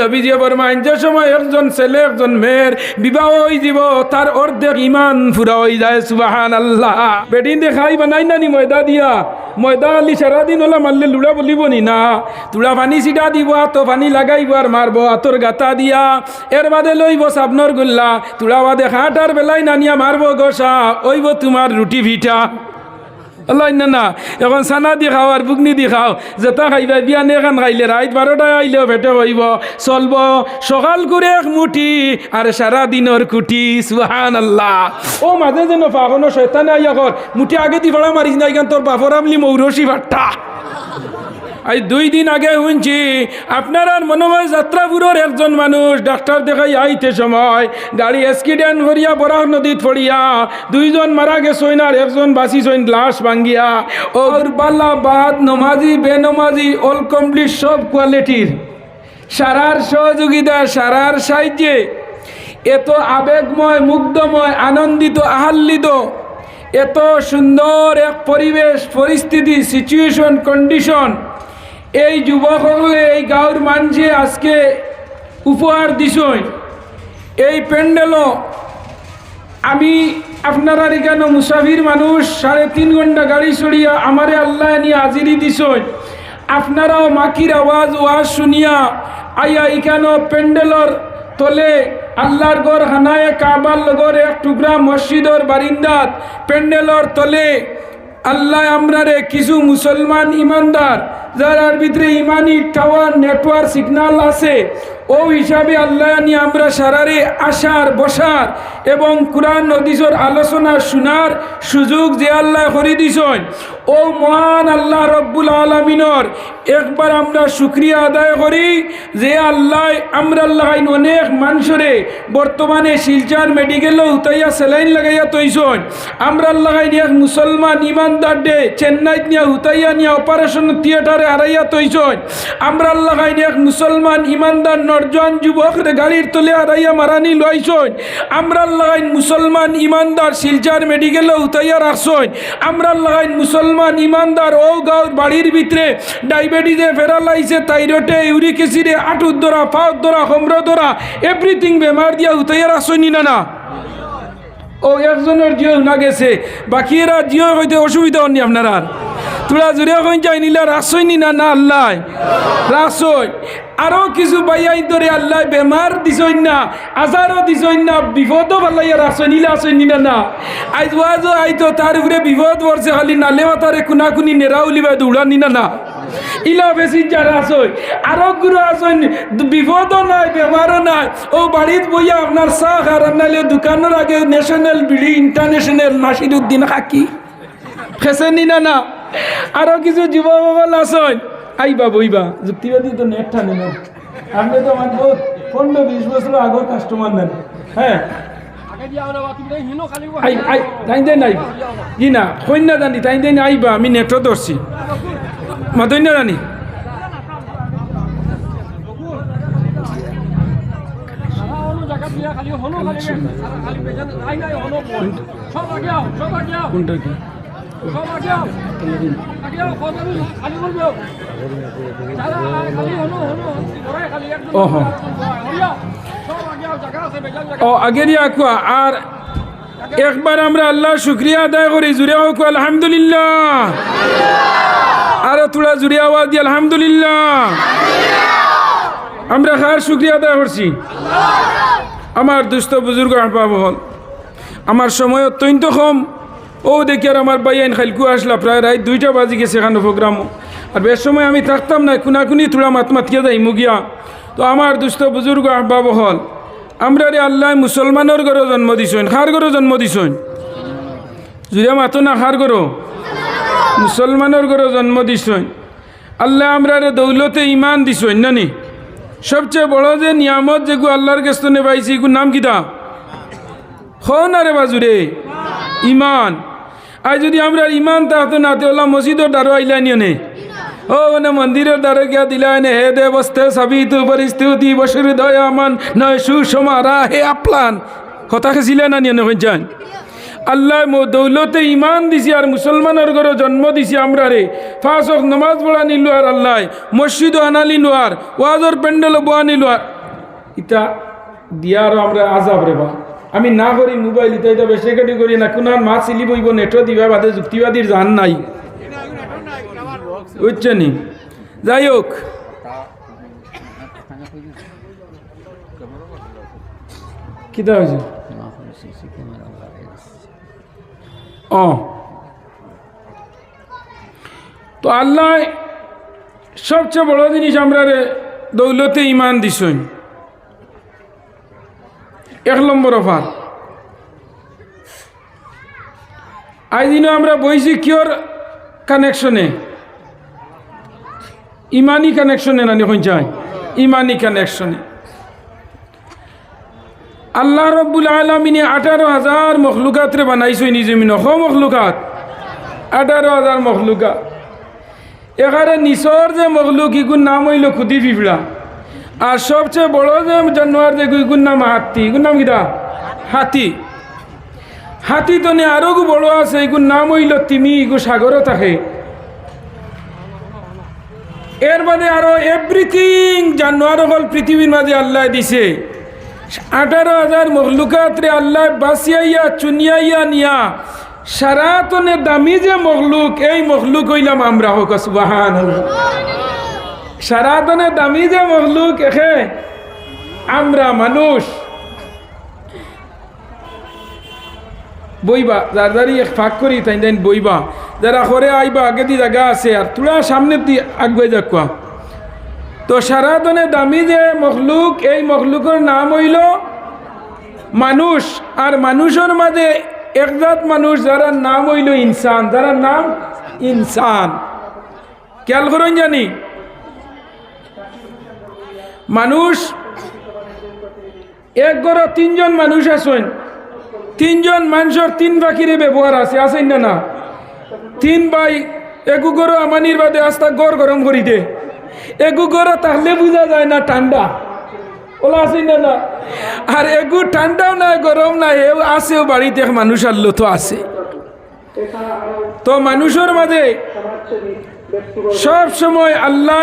নবীজি বরমাইন যে সময় একজন ছেলে, একজন মেয়ের বিবাহ হয়ে যাব, তার অর্ধেক ইমান ফুরা হয়ে যায় সুবাহান আল্লাহ বেটিন দেখাই বানাই না নি ময়দা দিয়া। ময়দা আলি সারাদিন হলে মারলে লুড়া বলিব নি না। তুড়া পানি সিটা দিব তো পানি লাগাইব আর মারব আতর গাতা দিয়া। এর বাদে লইব সাবনর গুল্লা। তুড়া বাদে হাঁটার বেলায় নানিয়া মারব গোসা। ওইব তোমার রুটি ভিটা। আল্লাহ না এখন চানা দি খাও আর বুকনি দি খাও। যেটা খাইবা বিয়ান এখন খাইলে, রাইত বারোটায় আইলেও ভেটে হইব। চলব সকাল করে এক মুঠি আর সারা দিনের কুটি সুহান আল্লাহ ও মাঝে যেন পাগনো শৈতানে আইয়া কর মুঠি আগে দি ভাড়া মারিস না এখান তোর বাপর আমলি মৌরসি ভাট্টা। আজ দুই দিন আগে শুনছি, আপনার মনে হয় যাত্রাপুরের একজন মানুষ ডাক্তার দেখাই আইতে সময়, গাড়ি অ্যাক্সিডেন্ট করিয়া বরাহ নদীত পড়িয়া দুইজন মারা গেছইন আর একজন বাঁচিছইন লাশ ভাঙ্গিয়া। ওর পাল্লা বাদ, নমাজি, বেনমাজি অল কমপ্লিট সব কোয়ালিটির সারার সহযোগিতা, সারার সাহায্যে। এত আবেগময়, মুগ্ধময়, আনন্দিত আহ্লিত এত সুন্দর এক পরিবেশ, পরিস্থিতি সিচুয়েশন কন্ডিশন এই যুবকসকলে এই গাঁৱৰ মানুষে আজকে উপহার দিছই এই প্যান্ডেলও আমি আপনারা এখানে মুসাফির মানুষ সাড়ে তিন ঘণ্টা গাড়ি চড়িয়া আমারে আল্লাহ নিয়ে হাজিরি দিছই আপনারাও মাকির আওয়াজ ওয়াজ শুনিয়া আইয়া এখানে প্যান্ডেলর তলে আল্লাহর গড় হানায় কাবার লগর এক টুকরা মসজিদর বারিন্দাত প্যান্ডেলর তলে আল্লাহ আমরারে কিছু মুসলমান ইমানদার যার ভিতরে ইমানি টাওয়ার নেটওয়ার্ক সিগন্যাল আছে ও হিসাবে আল্লাহ নিয়ে আমরা সারারে আসার বসার এবং কোরআন নদীজর আলোচনা, শোনার সুযোগ যে আল্লাহ করে দিছেন। ও মহান আল্লাহ রব্বুল আলমিনর, একবার আমরা শুক্রিয়া আদায় করি যে আল্লাহ, আমরা আল্লাহ অনেক মানুষরে বর্তমানে শিলচার মেডিকেলও উতাইয়া সেলাইন লাগাইয়া তৈছন আমরা আল্লাহ এক মুসলমান ইমানদার ডে চেন্নাইত নিয়ে হুতাইয়া নিয়ে অপারেশন থিয়েটারে হারাইয়া তৈছন আমরা আল্লাহ এক মুসলমান ইমানদার নরজন যুবক গাড়ির তলে হারাইয়া মারানি লইছন আমরা আল্লাহ মুসলমান ইমানদার শিলচার মেডিকেলে উতাইয়া রাখছন আমরা আল্লাহ মুসলমান ইমানদার ও গাঁর বাড়ির ভিতরে ডায়াবেটিসে ফেরালাইছে থাইরয়েডে ইউরিক অ্যাসিডে, আটুর ধরা পাউর ধরা হোমর ধরা এভরিথিং বেমার দিয়া উতাইয়া রাখছন না না ও একজনের জিও না গেছে বাকি এরা জিও হইতে অসুবিধা হননি আপনার তোরা জুড়ে হইন যাই নিলে রাসই নি না না আল্লাহ? রাসই। আরও কিছু বাইয়াই ধরে আল্লাহ বেমার দিছই না, আজারও দিছই না, বিপদও ভালাইয়া রাসই নিলে আসই নি না না। আই আইজ ওয়াজও আইতো তার উপরে বিপদ পড়ছে, খালি নালে মাতারে কুনি নেরা উলিবা দৌড়া নি না না। ইলা বেশি যারা আসই আরও গুরু আসই বিপদও নাই, বেমারও নাই। ও বাড়িত বইয়া আপনার চাহ আর নাইলে দোকানের আগে ন্যাশনাল বিড়ি ইন্টারন্যাশনাল নাসির উদ্দিন খাকি। খেসে নি না না। আরও কিছু যুবকল আসন আইবা বইবা যুক্তিবাদী তো নেট টানে না আপনি তো আমার বহুত পনেরো বিশ বছর আগর কাস্টমার নেন। হ্যাঁ। কোনটা কি? ও, আগে দিয়া আর একবার আমরা আল্লাহ শুক্রিয়া আদায় করি জুড়ে হোক, আলহামদুলিল্লাহ। আরও তোরা জুড়ে আওয়াজ দিয়ে, আলহামদুলিল্লাহ। আমরা খার শুক্রিয়া আদায় করছি। আমার দুস্থ বুজুর্গ আহবাব হল, আমার সময় অত্যন্ত কম। ও দেখি আর আমার বাইয়াইন খাইলকু আসলা? প্রায় রাত দুইটা বাজি গেছে এখানে প্রোগ্রামও। আর বেশ সময় আমি থাকতাম না তোরা মাত মাতিয়ে যাই মুগিয়া। তো আমার দুস্থ বুজুর্গ আহবাব হল, আমরা রে আল্লাহ মুসলমানের ঘরে জন্ম দিছইন খার ঘরে জন্ম দিছইন? যদি মাতো না খার ঘর? মুসলমানের ঘরে জন্ম দিছইন। আল্লাহ আমরা রে দৌলতে ইমান দিছইন, নানি? সবচেয়ে বড় যে নিয়ামত যেগু আল্লাহর কেস্তনে পাইছি এগুর নাম কিতা? খন আরে বাজুরে ইমান। আজ যদি আমরা ইমান তাহতো না তেলা মসজিদের দ্বারো আইলা নিয়ে ও মানে মন্দিরের দ্বারে গিয়া দিলাইনে হে দে বস্তে সাবিতু পরিস্থিতি বসুর দয়ামান নয় সুষমারা হে আপলান। কথা খেছিলে না নিয়ে হয়ে যান আল্লাহ দৌলতে ইমান দিছি আর মুসলমানের ঘরে জন্ম দিছি আমরা রে ফাঁসক নমাজ পড়া নিল আর আল্লাহ। মসজিদ আনালি নোয়ার ওয়াজর প্যান্ডেল বোয়া নিল আর ইটা দিয়ার আমরা আজাব রে বা। আমি না করি মোবাইল এটা বেশি কাটি করি না কোনার মা চিলি বইব নেটও দিবা বাদে যুক্তিবাদীর জান নাই। বুঝছেনি যাই হোক। কিতা হয়েছে ও তো আল্লাহ সবচেয়ে বড় জিনিস আমরা দৌলতে ইমান দিছই এক নম্বর অফার। আজ দিনও আমরা বইছি কিয়র কানেকশনে। ইমানি কানেকশনে না দেখুন চাই। ইমানি কানেকশনে। আল্লাহ রব্বুল আলমিনে আঠারো হাজার মখলুকাতরে বানাইছই নিজে মিন। হ মখলুকাত। আঠারো হাজার মখলুকাত। এখানে নিচর যে মখলুক, ইগুন নাম হইল খুদি পিঁপড়া আর সবচেয়ে বড় যে জানোয়ার যে ইগুন নাম হাতি। ইগুন নাম কিটা হাতি। হাতি তো নিয়ে আরও বড় আছে ইগুন নাম হইল তিমি ইগু সাগরও থাকে এর বাদে আরও এভরিথিং জানোয়ার হল পৃথিবীর মাঝে আল্লাহ দিছে। আঠারো হাজার মখলুকাতরে আল্লাহ বাসিয়াইয়া চুনিয়াইয়া নিয়া, সারাতনে দামি যে মখলুক, এই মখলুক হইলাম আমরা হোক সুবাহান সারাতনে দামি যে মখলুক, এখে আমরা মানুষ। বইবা যার যারি এক ফাঁক করি তাই তাই বইবা। যারা করে আইবা, আগে দি জায়গা আছে আর তোরা সামনের দি আগুয়ে যাক তো সারাদনে দামি যে মখলুক, এই মখলুকের নাম হইল মানুষ আর মানুষের মাঝে একজাত মানুষ যারা নাম হইল ইনসান যারা নাম ইনসান খেয়াল করুন জানি? মানুষ, এক গড় তিনজন মানুষ আছেন। তিনজন মানুষের তিন বাকিরে ব্যবহার আছে, আছেন না না? তিন ভাই, একু গড় আমানির বাদে আস্তা গড় গরম করি দে এগু গড় তাহলে বোঝা যায় না ঠান্ডা। ওলা আছে না না? আর এগু ঠান্ডাও নাই, গরম নাই, এও আছেও বাড়িতে মানুষ আনলো তো আছে। তো মানুষের মাঝে সব সময় আল্লাহ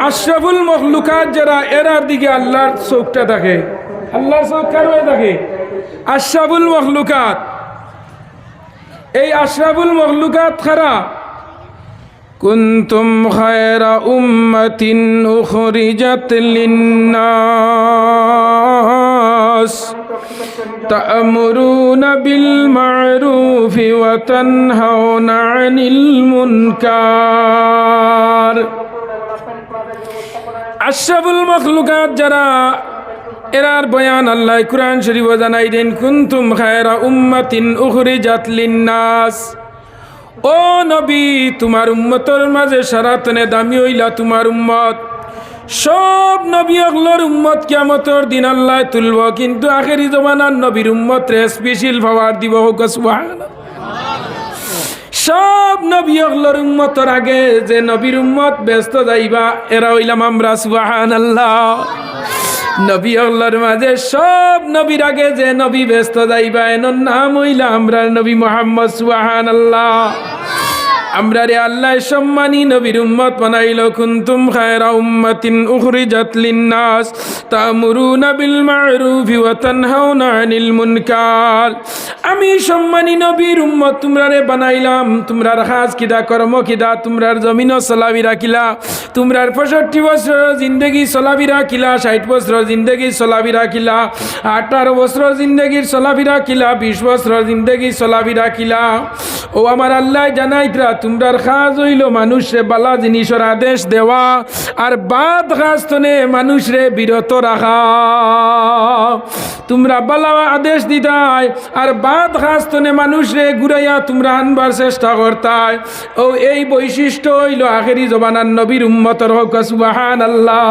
আশরাফুল মখলুকাত যারা এরার দিকে আল্লাহর চোখটা থাকে আল্লাহর চোখ কার হয়ে থাকে আশরাফুল মখলুকাত এই আশরাফুল মখলুকাত খারাপ كنتم خير أمة أخرجت للناس تأمرون بالمعروف وتنهون عن المنكر আশরাফুল মখলুকাত যারা, এরার বয়ান আল্লাহ কুরআন শরীফ জানাই দেন কুনতুম খায়রা উম্মাতিন উখরিজাত লিন্নাস ও নবী, তোমার উম্মতর মাঝে সারাতনে দামি হইলা তোমার উম্মত সব নবী অগলোর উম্মত কিয়ামতর দিন আল্লাহ তুলব, কিন্তু আখেরি জমানার নবীর উম্মত রে স্পেশাল পাওয়ার দিব হোক, সুবহানাল্লাহ। সব নবী অগলর উম্মতর আগে যে নবীর উম্মত ব্যস্ত যাইবা, এরা হইলাম আমরা সুবাহান আল্লাহ নবী অগলোর মাঝে সব নবীর আগে যে নবী ব্যস্ত যাইবা, এনর নাম হইলা আমরা নবী মোহাম্মদ সুবাহান আল্লাহ আমরা রে আল্লাহ সম্মানী নবীর উম্মত বানাইল, কুনতুম খায়রা উম্মাতিন উখরিজাত লিন্নাস তা'মুরুনা বিল মা'রুফি ওয়া তানহাউনা আনিল মুনকার। আমি সম্মানী নবীর উম্মত তোমরা রে বানাইলাম, তোমরার খাস কিদা কর্ম কিদা তোমরার জমিন চলাবি রাখিলা, তোমরার পঁয়ষট্টি বছর জিন্দগি চলাবি রাখিলা, ষাট বছর জিন্দগি চলাবি রাখিলা, আঠারো বছর জিন্দগির চলাবি রাখিলা, বিশ বছর জিন্দগি চলাবি রাখিলা। ও আমার আল্লাহ জানাইতরা তোমরার খাজ হইল মানুষরে বালা জিনিসের আদেশ দেওয়া, আর বাদ খাজ তনে মানুষরে বিরত রাখা। তোমরা বালা আদেশ দিতাই, আর বাদ খাজ তনে মানুষরে ঘুরাইয়া তোমরা আনবার চেষ্টা করতাই। ও এই বৈশিষ্ট্য হইল আখেরি জবানার নবীর উম্মতর হোক সুবাহান আল্লাহ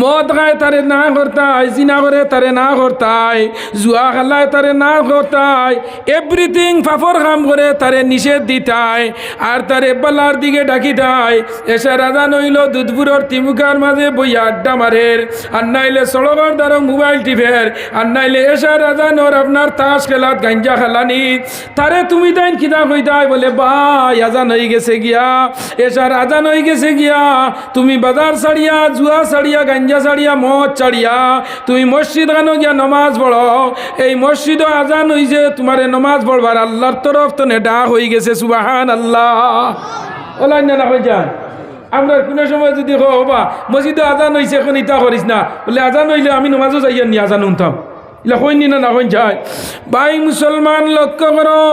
মদ খায় তারে না করতায় জিনা করে তারে না করতায় জুয়া খেলায় তারে না করতায় এভরিথিং ফাফর কাম করে তারে নিষেধ দিতায় আর তারে বালার দিকে ডাকি দেয় এসে রাজা নইল দুধপুরের তিমুকার মাঝে বইয়া আড্ডা মারের আর নাইলে সড়কের দ্বারা মোবাইল টিপের আর নাইলে এসে রাজা নর আপনার তাস খেলাত গাঞ্জা খেলানি। তারে তুমি দেন কিনা কইতাই বলে ভাই আজান হয়ে গেছে গিয়া। এসার আজান হয়ে গেছে গিয়া। তুমি বাজার ছাড়িয়া জুয়া ছাড়িয়া গাঞ্জা ছাড়িয়া মদ ছাড়িয়া তুমি মসজিদ আনো গিয়া নমাজ পড়ো। এই মসজিদ আজান হইছে তোমারে নমাজ পড়বার আল্লাহর তরফ তো নেডা হয়ে গেছে সুবাহান আল্লাহ ওলাই যান। আমরা কোনো সময় যদি হবা মসজিদে আজান হয়েছে এখন ইটা করিস না। বলে, আজান হইলে আমি নমাজও যাইয়া নি আজান উনতাম। ইলা না হইন যায়। ভাই মুসলমান, লক্ষ্য করো,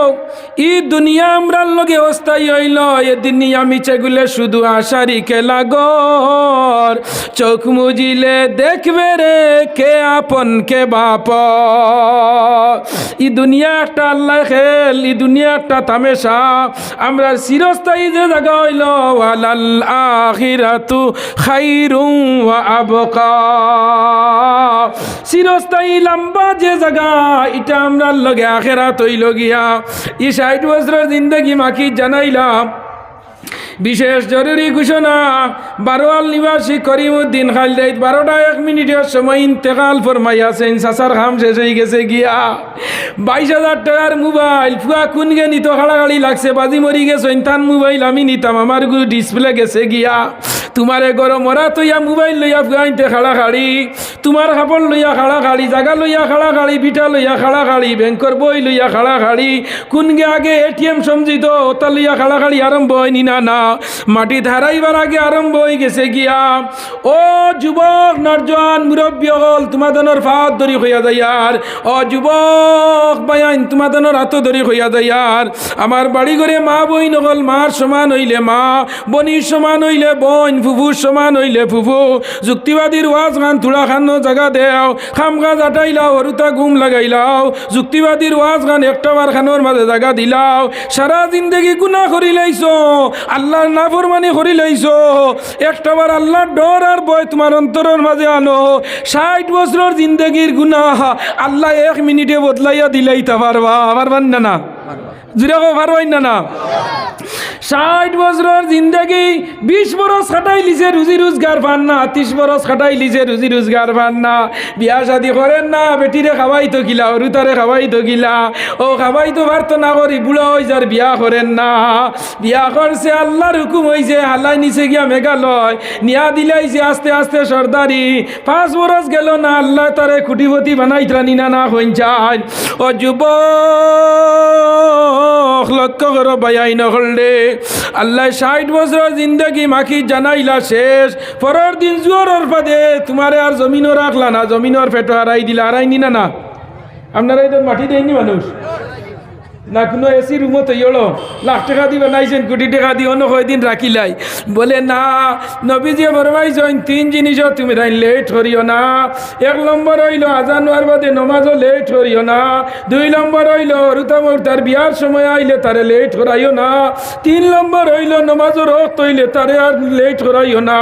ই দুনিয়া আমরার লগে অস্থায়ী হইল এ দুনিয়া মিছে গুলে শুধু আশারি খেলা গর চোখ মুজিলে দেখবে রে কে আপন, কে বাপ ই দুনিয়া একটা আল্লাহ খেল, ই দুনিয়া একটা তামেশা। আমরা চিরস্থায়ী যে জায়গা হইল, ওয়ালাল আখিরাতু খাইরুম আবকা। চিরস্থায়ী লম্বা যে জায়গা এটা আমরা লগে আখেরা তৈল গিয়া ই ষাট বছরের জিন্দগি মাখি জানাইলাম। বিশেষ জরুরি ঘোষণা, বারোয়াল নিবাসী করিমুদ্দিন খালদাইত বারোটা এক মিনিটের সময় ইন্তেকাল ফরমাইয়াছেন। সাসার খাম শেষ হয়ে গেছে গিয়া। বাইশ হাজার টাকার মোবাইল, ফুয়া কোন গে নিত খাড়াখাড়ি লাগছে, বাজি মরি গেছেন, তান মোবাইল আমি নিতাম, আমারগুলো ডিসপ্লে গেছে গিয়া। তোমারে গরম মরা তৈয়া মোবাইল লইয়া ফুয়াইতে খাড়াখাড়ি তোমার কাপড় লইয়া খাড়াখাড়ি জাগা লইয়া খাড়াখাড়ি পিঠা লইয়া খাড়াখাড়ি ব্যাংকর বই লইয়া খাড়াখাড়ি কোন গে আগে এটিএম সমঝিত ওটা লইয়া খাড়াখাড়ি আরম্ভ হয়নি না না। মাটি ধারাইবার আগে আরম্ভ হয়ে গেছে গিয়া। ও যুবক নরজন মুরব্বী হল তোমাদের ফাত ধরি হইয়া যাইয়ার ও যুবক বায়াইন তোমাদের হাত ধরি হইয়া যাইয়ার আমার বাড়ি ঘরে মা বই নগল মার সমান হইলে মা, বনির সমান হইলে বোন ফুফুর সমান হইলে ফুফু। যুক্তিবাদীর ওয়াজ গান তুলা খানো জায়গা দেও। খাম গাছ আটাইলাও হরুতা ঘুম লাগাইলাও। যুক্তিবাদীর ওয়াজ গান একটা বার খানোর মাঝে জায়গা দিলাও। সারা জিন্দগি গুণা করি লাইছো আল্লাহর নাফরমানি করি লইছ। একটা বার আল্লাহর ডর আর বয় তোমার অন্তরের মাঝে আনো। ষাট বছরের জিন্দগির গুণা আল্লাহ এক মিনিটে বদলাইয়া দিলাইতে পারবা। আমার না না? জুড়ে পারবাই না না। ষাট বছরের জিন্দগি, বিশ বরস খাটাই লিছে, রুজি রোজগার পান না। ত্রিশ বরস খাটাই লিছে, রুজি রোজগার পান না। বিয়া শাদি করেন না, বেটিরে খাওয়াই তো গিলা, অরুতারে খাওয়াই তো গিলা। ও খাওয়াই তো পারতো না করি বুড়া হয়ে যার বিয়া করেন না। বিয়া করছে আল্লাহর হুকুম হয়েছে হালাই নিচে গিয়া মেঘালয়। নিয়া দিলাইছে আস্তে আস্তে সর্দারি। পাঁচ বরস গেল না, আল্লাহ তারে খুঁটিপতি বানাই ত্রানি না না হইন চাই। ও যুবক লক্ষ্য করো বায়াই নহলে আল্লাহ ষাট বছর জিন্দগি মাখি জানাইলা শেষ। পরের দিন জোয়ার দে তোমারে আর জমিনও রাখলা না জমিনের ফেটো হারাই দিলা, হারাইনি না না? আপনারা এদের মাটি দেয়নি মানুষ? না কোনো এসি রুমত ইয়লো। লাখ টাকা দি বানাইছেন কোটি টাকা দি অন্য কয়দিন রাখিলাই। বলে, না নবীজি ফরমাইছেন তিন জিনিস তুমি তাই লেট করিও না। এক নম্বর হইল আজান হওয়ার বাদে নমাজও লেট করিও না। দুই নম্বর হইল রুতামর তার বিয়ার সময় আইলে তারে লেট করাইও না। তিন নম্বর হইল নমাজের রক্ত হইলে তারে আর লেট করাইও না।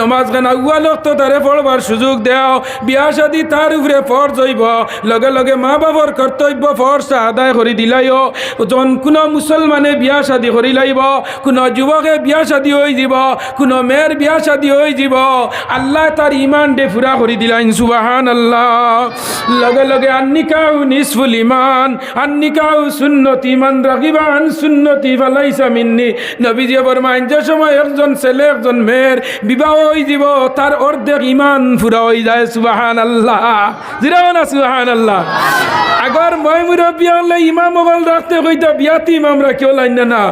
নমাজ গান আগুয়া রক্ত তারে পড়বার সুযোগ দেও। বিয়া শাদি তার উপরে ফর্জ হইব। লগে লগে মা বাবার কর্তব্য ফর্জটা আদায় করে দিলাইও। যখন কোনো মুসলমানে বিয়া শাদি করি লাইব, কোনো যুবকে বিয়া শাদি হয়ে যাব, কোনো মেয়ের বিয়া শাদি হয়ে যাব। আল্লাহ তার ইমান ডে ফুরা করে দিলাইন সুবাহান আল্লাহ লগে লগে আন্নিকাউ নিসফুল ইমান, আন্নিকাউ সুন্নতি মান রাগিবান সুন্নতি ফালাইসা মিন্নি। নবীজি বরমাইন যে সময় একজন ছেলে, একজন মেয়ের বিবাহ হয়ে যাব তার অর্ধেক ইমান ফুরা হয়ে যায় সুবাহান আল্লাহ জিরাও না সুবাহান আল্লাহ আগর মই বিয়া হলে ইমাম মোবাইল রাখতে হইতো, বিয়াতি ইমাম কেউ লাইন না।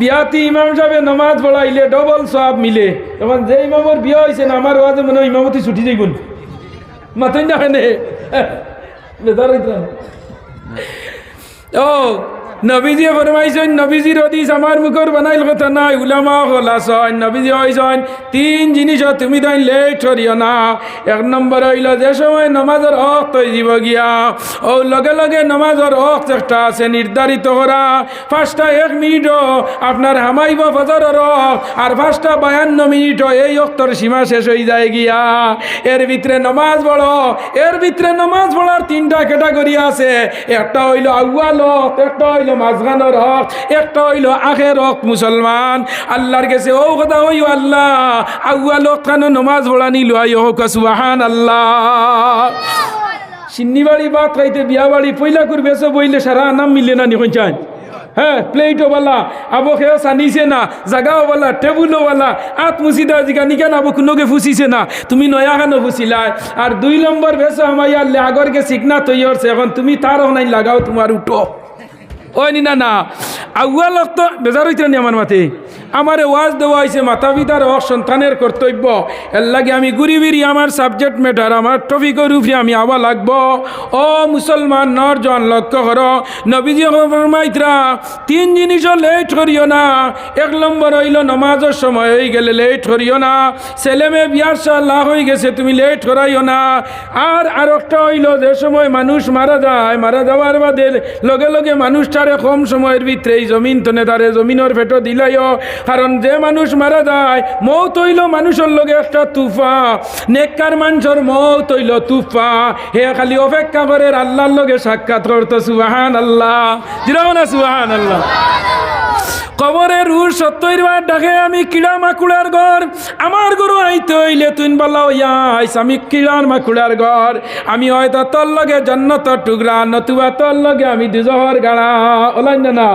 বিয়াতি ইমাম যাবে নামাজ পড়াইলে ডবল সব মিলে। এখন যে ইমামর বিয়া হয়েছে না, আমার ওয়াজে মনে ইমামতি ছুটি যাইবুন মাথায় না বেদার ও নবীজি ফরমাইছেন নবীজির হদিস আমার মুখর বানাইল কথা নাই, উলামা হল আসন নবীজি হইছেন, তিন জিনিস তুমি তাই লেট করিও না। এক নম্বর হইল যে সময় নমাজের অক তৈ দিব গিয়া, ও লগে লগে নমাজের অক একটা আছে নির্ধারিত করা। পাঁচটা এক মিনিটও আপনার হামাইব ফজরের অক আর পাঁচটা বায়ান্ন মিনিটও এই অক্তর সীমা শেষ হয়ে যায় গিয়া। এর ভিতরে নমাজ পড়ো, এর ভিতরে নমাজ পড়ার তিনটা ক্যাটাগরি আছে। একটা হইল আউয়াল একটা মাঝখানোর হক, একটা হইল আখের হক মুসলমান। আল্লাহর কাছে ও কথা হইও আল্লাহ, আউয়াল হক খানো নমাজ পড়া নিল আই হোক সুবাহান আল্লাহ সিন্নি বাড়ি বাত খাইতে বিয়া বাড়ি পয়লা করবে সব বইলে সারা নাম মিলে না নি চান হ্যাঁ প্লেটও বলা আবো খেয়েও সানিছে না, জাগাও বলা, টেবুলও বলা, আত মুসিদা জিকা নিকেন আবো কোনোকে ফুসিছে না, তুমি নয়া খানো ফুসিলাই আর দুই নম্বর বেসো আমার ইয়ার আগরকে শিখনা তৈরছে এখন তুমি তার নাই, লাগাও তোমার উঠো। ওই নিনা না আগুয়া লক্ত বেজার হইতে নি আমার মাথে আমার ওয়াজ দেওয়া হয়েছে মাতা পিতার সন্তানের কর্তব্য। এর লাগে আমি ঘুরি ফিরি আমার সাবজেক্ট ম্যাটার আমার টপিকের উপরে আমি আবার লাগব। ও মুসলমান, নরজন, লক্ষ্য কর। নবীজি ফরমাইতরা, তিন জিনিসও লেট করিও না। এক নম্বর হইল নমাজের সময় হয়ে গেলে লেট করিও না। ছেলে মেয়ে বিয়ার সাল্লাহ হয়ে গেছে, তুমি লেট করাইও না। আর আর একটা হইল যে সময় মানুষ মারা যায়, মারা যাওয়ার বাদে লগে লগে মানুষটারে কম সময়ের ভিতরে এই জমিন তনে তারে জমিনের ফেটো দিলাইও। কারণ যে মানুষ মারা যায় মৌ তৈল মানুষের লগে একটা তুফা। নেককার মানুষের মৌ তৈল তুফা। হে খালি অপেক্ষা করে, আল্লাহর লগে সাক্ষাৎ করতো সুবাহান আল্লাহ জিরাও না সুবাহান আল্লাহ কবরের রুর বার ডাকে, আমি কিড়া মাকুড়ার ঘর। আমার গরু আইতে হইলে তুই বলা ইয়াইস আমি কিড়ার মাকুড়ার ঘর। আমি হয়তো তোর লগে জন্নতর টুকরা, নতুবা তোর লগে আমি দুজহর গাড়া। ওলাই না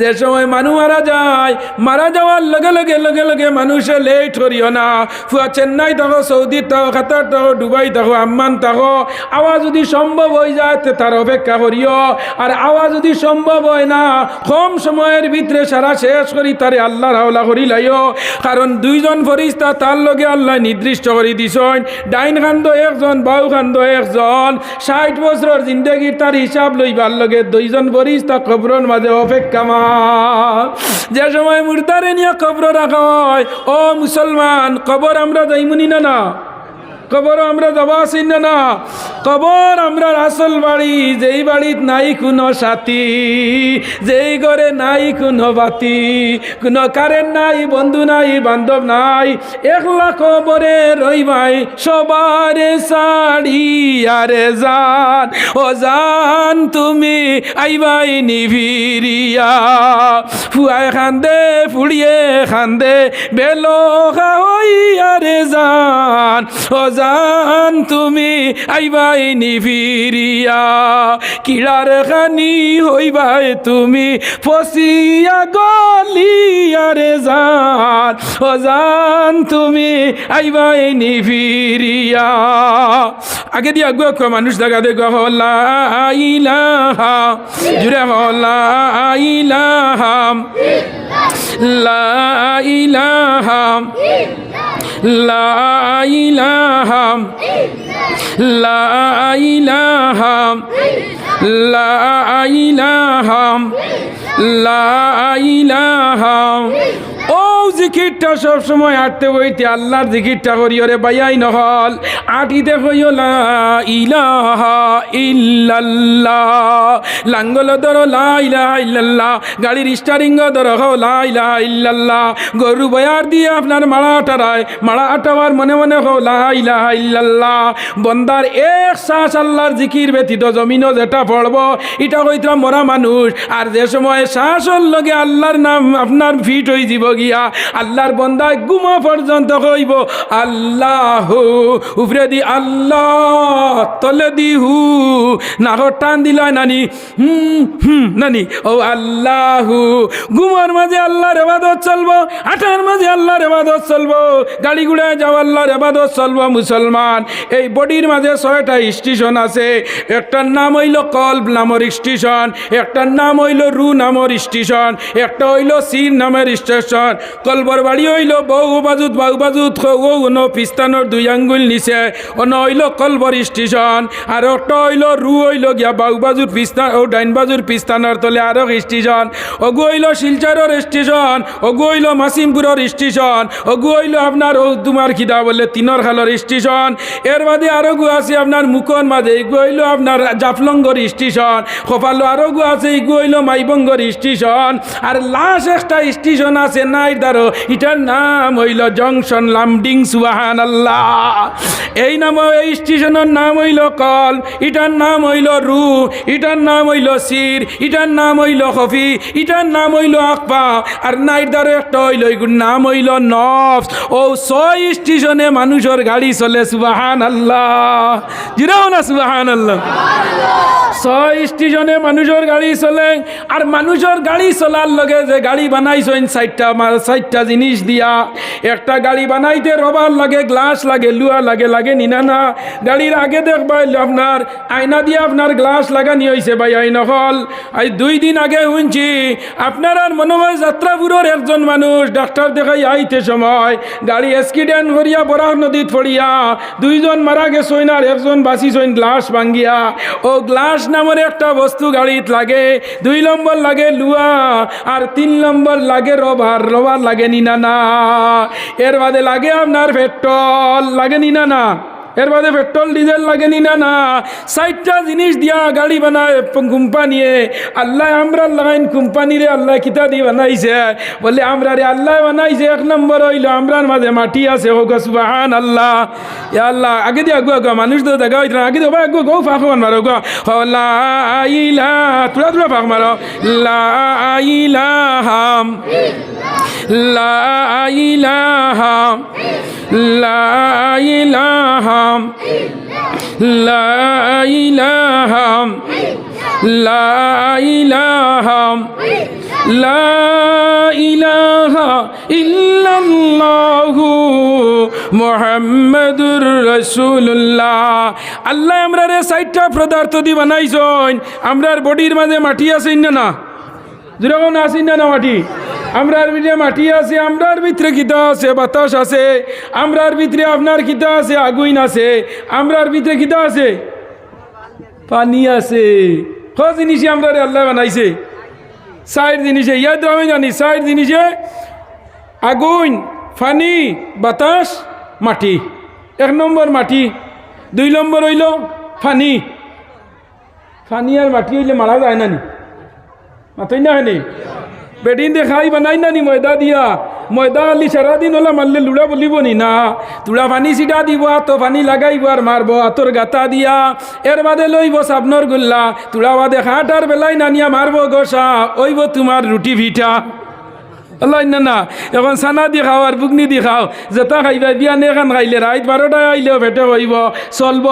যে সময় মানুষ মারা যায়, মারা যাওয়ার লগে লগে লগে লগে মানুষে লেট করিও না। ফুয়া চেন্নাই থাকো, সৌদি থাকো, কাতার থাকো ডুবাই থাকো, আম্মান থাকো। আওয়াজ যদি সম্ভব হয়ে যায়, তে তার অপেক্ষা করিও। আর আওয়াজ যদি সম্ভব হয় না, কম সময়ের ভিতরে সারা শেষ করি, তারে আল্লাহ রাওলা করি লাইও। কারণ দুইজন ফরিস্তা তার লগে আল্লাহ নির্দিষ্ট করে দিছন। ডাইন খান্দ একজন বাউ খান্দ একজন। ষাট বছরের জিন্দগির তার হিসাব লইবার লগে দুইজন ফরিস্তা কবরর মাঝে অপেক্ষা মা যে সময় মুর্দারে নিয়ে কবর রাখা হয়, ও মুসলমান, কবর আমরা যাইমুনি না না? কবর আমরা যাবা আছি না। কবর আমরা আসল বাড়ি, যেই বাড়িত নাই কোনো সাথী, যেই ঘরে নাই কোনো বাতি, কোনো কারেন্ট নাই, বন্ধু নাই, বান্ধব নাই, একলা কবরে রইবাই, সবারে সাড়ি আরে জান। ও জান, তুমি আইবাই নিভিরিয়া। ফুয়ায় খান্দে, ফুড়িয়ে খান্দে বেলো হইয়ারে জান। ও জান তুমি আইবাই নিভিরিয়া। কিড়ার খানি হইবাই তুমি, ফসিয়া গলিয়ারে জান। ও জান তুমি আইবাই নিভিরিয়া। আগে দিয়ে কো মানুষ দেখা দেখো হলা ইলাহা। জুড়ে হলা ইলাহা। লা ইলাহা লা ইলাহা লা ইলাহা লা ইলাহা জিকিরটা সব সময় আটতে বইতে আল্লাহর জিকিরটা করি ওরে বাইয়াই নহল। আটিতে হইও লা লাঙ্গল ধরো লা গাড়ির স্টারিং ধরো হো লা গরু বয়ার দিয়ে আপনার মাড়া আটারায় মাড়া আটাবার মনে মনে হো লা বন্দার এক শ্বাস আল্লাহর জিকির ব্যতীত জমিনও যেটা পড়ব এটা হইতো মরা মানুষ। আর যে সময় শ্বাসর লগে আল্লাহর নাম, আপনার ফিট হয়ে যাব গিয়া। আল্লাহর বন্দায় গুমা পর্যন্ত কইব। আল্লাহ উপরে দি আল্লাহ, তলে দি হু, নাগর টান দিল নানি, হুম হুম, নানি, ও আল্লাহ, গুমার মাঝে আল্লাহর এবাদত চলবো আঠার মাঝে আল্লাহর এবাদত চলবো, গাড়ি গুড়ায় যাও, আল্লাহর এবাদত চলবো মুসলমান। এই বডির মাঝে ছয়টা স্টেশন আছে, একটার নাম হইল কল্ব নামের স্টেশন, একটার নাম হইল রু নামের স্টেশন, একটা হইল সির নামের স্টেশন। কলবর বাড়ি হইল বউ বাজুত, বাউ বাজুত ন পিস্তানোর দুই আঙ্গুল নিচে, অন হইল কলবর স্টেশন আর একটা হইল রু হইল গিয়া বাউ বাজুর পিস্তা ও ডাইন বাজুর পিস্তানোর তলে আরও স্টেশন অগু হইল শিলচরের স্টেশন অগু হইল মাসিমপুরের স্টেশন অগু হইল আপনার ও তোমার খিদা বলে তিনর খালর স্টেশনের বাদে আরও গু আছে আপনার মুখন মাঝে এগু হইল আপনার জাফলঙ্গর স্টেশন খোপালো আরও গু আছে এগু হইল মাইবঙ্গর স্টেশন আর লাস্ট একটা স্টেশন আছে, নাই দারো এটার নাম হইল জংশন লামডিং সুবাহান আল্লাহ এই নাম, এই স্টেশনের নাম হইল কল, এটার নাম হইল রু এটার নাম হইল সির, এটার নাম হইল খফি, এটার নাম হইল আকপা আর নাইট দারো একটা হইল নাম হইল নফস। ও ছয় স্টেশনে মানুষের গাড়ি চলে সুবাহান আল্লাহ জিরাও না সুবাহান আল্লাহ ছয় স্টেশনে মানুষের গাড়ি চলে, আর মানুষের গাড়ি চলার লগে যে গাড়ি বানাইছেন চারটা মা- চারটা জিনিস দিয়া, একটা গাড়ি বানাইতে রবার লাগে, গ্লাস লাগে, লুয়া লাগে লাগে নিনা না গাড়ির আগে দেখবা আপনার, আয়না দিয়ে আপনার গ্লাস লাগানি হয়েছে ভাই আইন হল আই দুই দিন আগে শুনছি, আপনার আর মনে হয় যাত্রাপুরের একজন মানুষ ডাক্তার দেখাই আইতে সময়, গাড়ি অ্যাক্সিডেন্ট করিয়া বরাহ নদীত পড়িয়া, দুইজন মারা গেছইন আর একজন বাঁচিছইন গ্লাস ভাঙ্গিয়া। ও গ্লাস নামের একটা বস্তু গাড়িত লাগে, দুই নম্বর লাগে লুয়া, আর তিন নম্বর লাগে রবার রবার লাগে নিনা না না এর বাদে লাগে আপনার পেট্রোল। লাগেনি না না। এর বাদে পেট্রোল, ডিজেল লাগেনি না না সাইটটা জিনিস দিয়া গাড়ি বানায় কোম্পানিয়ে। আল্লাহ আমরা লাইন কোম্পানিরে আল্লাহ কিতা দিয়ে বানাইছে। বলে আমরা রে আল্লাহ বানাইছে, এক নম্বর হইল আমরার মাঝে মাটি আছে। হোক সুবাহান আল্লাহ এ আল্লাহ, আগে দিয়ে আগুয়া গো মানুষ তো দেখা হইতো না। আগে দিয়ে আগুয়া গো ফাঁক মারো গো। লা ইলা তুলা তুলা ফাঁক মারো। লা ইলাহাম লা ইলাহা, লা আল্লাহ আমরা রে সাইটটা পদার্থ দি বানাইছন আমরার বডির মাঝে মাটি আছে না? যেরকম আসি না না মাটি, আমরার ভিতরে মাটি আছে, আমরার ভিতরে কিতা আছে, বাতাস আছে, আমরার ভিতরে আপনার কিতা আছে আগুইন আছে, আমরার ভিতরে কিতা আছে, পানি আছে। ক জিনিসে আমরা আল্লাহ বানাইছে? সাইড জিনিসে, ইয়াদ আমি জানি সাইড জিনিসে আগুন ফানি বাতাস, মাটি। এক নম্বর মাটি, দুই নম্বর হইল ফানি ফানি আর মাটি হইলে মারা যায় না নি? মাতই না হয়নি? বেডিন দেখাই বানাই না নি ময়দা দিয়া। ময়দা আলি সারাদিন হলে মারলে লুড়া বলিব নি না। তুড়া পানি সিটা দিব তো পানি লাগাইব আর মারব আতর গাতা দিয়া। এর বাদে লইব সাবনর গুল্লা। তুড়া বাদে হাঁটার বেলাই নানিয়া মারব গোসা। ওইব তোমার রুটি ভিটা। আল্লাহ না এখন সানা দি খাও আর বুগনি দি খাও। যেটা খাইবা বিয়ান এখান খাইলে রাইত বারোটায় আইলেও ভেটে হইব। চলব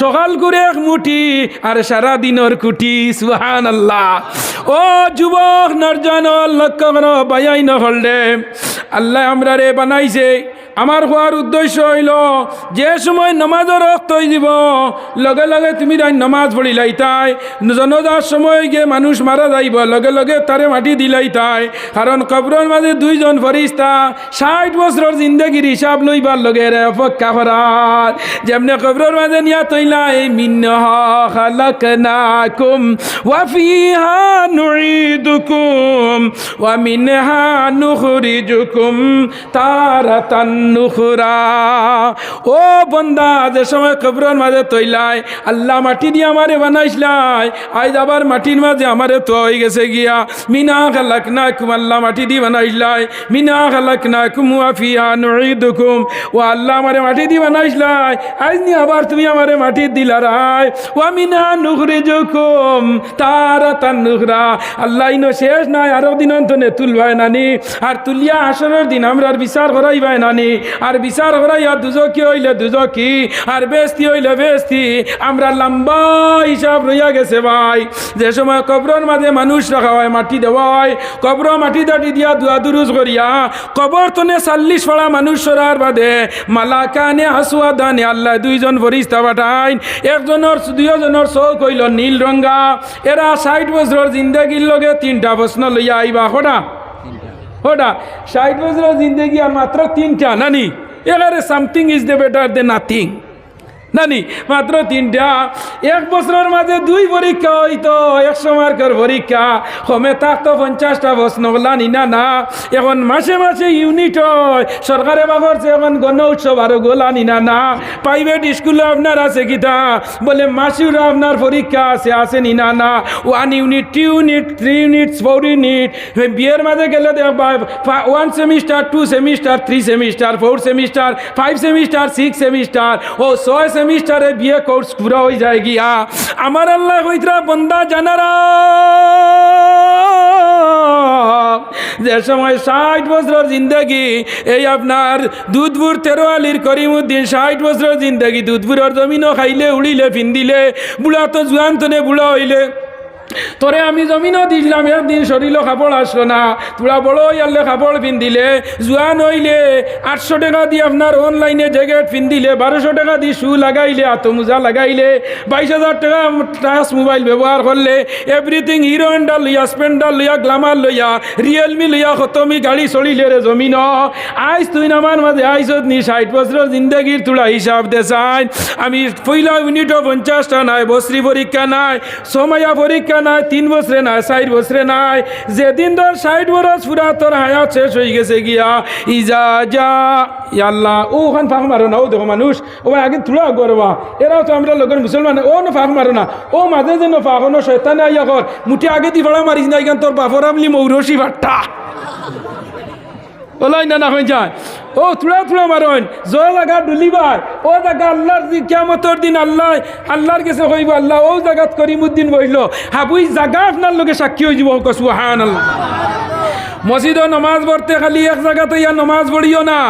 সকাল করে এক মুঠি আর সারা দিনের কুটি সুহান আল্লাহ ও যুবক নর্জন লক্ষ্য বায়াই নহলডে আল্লাহ আমরা রে বানাইছে। আমার হওয়ার উদ্দেশ্য হইল, যে সময় নমাজের রক্ত হয়ে যাব, লগে লগে তুমি তাই নমাজ পড়িলাই তাই জনজার সময় গিয়ে মানুষ মারা যাইব, লগে লগে তারে মাটি দিলাই তাই কারণ কবরের মাঝে দুইজন ফরিস্তা ষাট বছরের জিন্দগির হিসাব লইবার লগে রে অপেক্ষা করার। যেমনি কবরের মাঝে নিয়া তৈলাই মিন্নহ খালাকনাকুম ওয়াফিহা নুঈদুকুম, ওয়া মিনহা নুখরিজুকুম, তারাতান নুখরা। ও বন্দা, যে সময় কবরের মাঝে তৈলাই আল্লাহ মাটি দিয়ে আমারে বানাইছলাই আজ আবার মাটির মাঝে আমারে তো গেছে গিয়া। মিনা খালাক না কুম আল্লাহ মাটি দিয়ে বানাইছলাই মিনা খালাক না কুম ওয়াফিহা নুঈদুকুম। ও আল্লাহ আমারে মাটি দিয়ে বানাইছলাই আজ নি আবার তুমি আমারে মাটি দিলা রায় ওয়া মিনা নুখরিজুকুম, তারাতান নুখরা। আল্লাহ ইনো শেষ নাই, আরও দিন অন্তনে তুলবাই নানি। আর তুলিয়া আসরের দিন আমরা বিচার করাইবাই নানি। আর বিচার করাইয়া দুজকি হইলে দুজকি, আর বেস্তি হইলে বেস্তি। আমরা লম্বা হিসাব রইয়া গেছে ভাই। যে সময় কবরের মাঝে মানুষ রাখা হয়, মাটি দেওয়া হয়, কবর মাটি দাটি দিয়া দুয়া দুরুজ করিয়া, কবর তনে চাল্লিশ ফড়া মানুষ সরার বাদে মালা কানে হাসুয়া দানে আল্লাহ দুইজন ফরিস্তা পাঠাইন। একজনের, দুইজনের চৌক হইল নীল রঙ্গা এরা ষাট বছরের জিন্দগির লগে তিনটা প্রশ্ন লইয়া আইবা কটা ওটা ষাট বছরের জিন্দগি আর মাত্র তিনটা, নানি? এবারে something is the better than nothing নানি, মাত্র তিনটা। এক বছরের মাঝে দুই পরীক্ষা হইতো একশো মার্কের পরীক্ষা। কমে থাকতো পঞ্চাশটা প্রশ্ন নি না না। এখন মাসে মাসে ইউনিট হয়। সরকারে বাবরছে এখন গণ উৎসব আরও গোলানি না না। প্রাইভেট স্কুলে আপনার আছে কিতা বলে মাসির আপনার পরীক্ষা আছে আছে নি, না। না one unit two unit three unit four unit বিয়ের মাঝে গেলে one semester two semester three semester four semester five semester six semester ও, ছয় সেমিস্টারে বিয়ে কোর্স পুরা হয়ে যায় গিয়া। আমার আল্লাহ হইতরা বন্দা জানারা, যে সময় ষাট বছর জিন্দগি, এই আপনার দুধপুর তেরো আলির করিমুদ্দিন ষাট বছর জিন্দগি দুধপুরের জমিনও খাইলে, উড়িলে, ফিন্দিলে বুড়া তো জুয়ান্তনে বুড়া হইলে। তোরে আমি জমিনও দিলাম একদিন শরীরও কাপড় আসলো না। তোরা বড় ইয়ারলে কাপড় পিন্দিলে জোয়ান হইলে আটশো টাকা দিয়ে আপনার অনলাইনে জ্যাকেট পিন্দিলে বারোশো টাকা দিয়ে শু লাগাইলে আতো মোজা লাগাইলে, বাইশ হাজার টাকা টাচ মোবাইল ব্যবহার করলে এভরিথিং হিরো হন্ডা লইয়া স্পেন্ডার লইয়া গ্লামার লইয়া রিয়েলমি লইয়া, খতমি গাড়ি চলিলে রে জমিন। আইস তুই আমার মাঝে আইসত নি, ষাট বছরের জিন্দগির তোলা হিসাব দে চাই। আমি পইলা ইউনিটও পঞ্চাশটা নাই, বছরি পরীক্ষা নাই সময়া পরীক্ষা নাই, তিন বছরে নাই ষাট বছরে নাই। যেদিন ধর ষাট বছর পুরা তোর হায়াত শেষ হয়ে গেছে গিয়া, ইজা যা ইয়াল্লাহ ও ওখান ফাঁক মারো না, ও দেখো মানুষ, ও আগে তুলা করবা এরাও তো আমরা লোকের মুসলমান, ও না ফাঁক মারো না। ও মাঝে যেন ফাঁক নো শয়তানে আইয়া কর মুঠি আগে দি ভাড়া মারিস না এখান তোর বাপর আমলি মৌরসি ভাট্টা। ওলাই না না হয়ে যায়। ও, তুলা তুলা মারন জ জায়গা ডুলিবার, ও জায়গা আল্লাহর কেমতর দিন আল্লাহ আল্লাহর কাছে কইব, আল্লাহ, ও জায়গাত করিমুদ্দিন বইল। হাবুই জাগা আপনার লোকে সাক্ষী হয়ে যাব কসু হান আল্লাহ মসজিদও নমাজ পড়তে খালি এক জায়গাতে ইয়া নমাজ পড়িও না।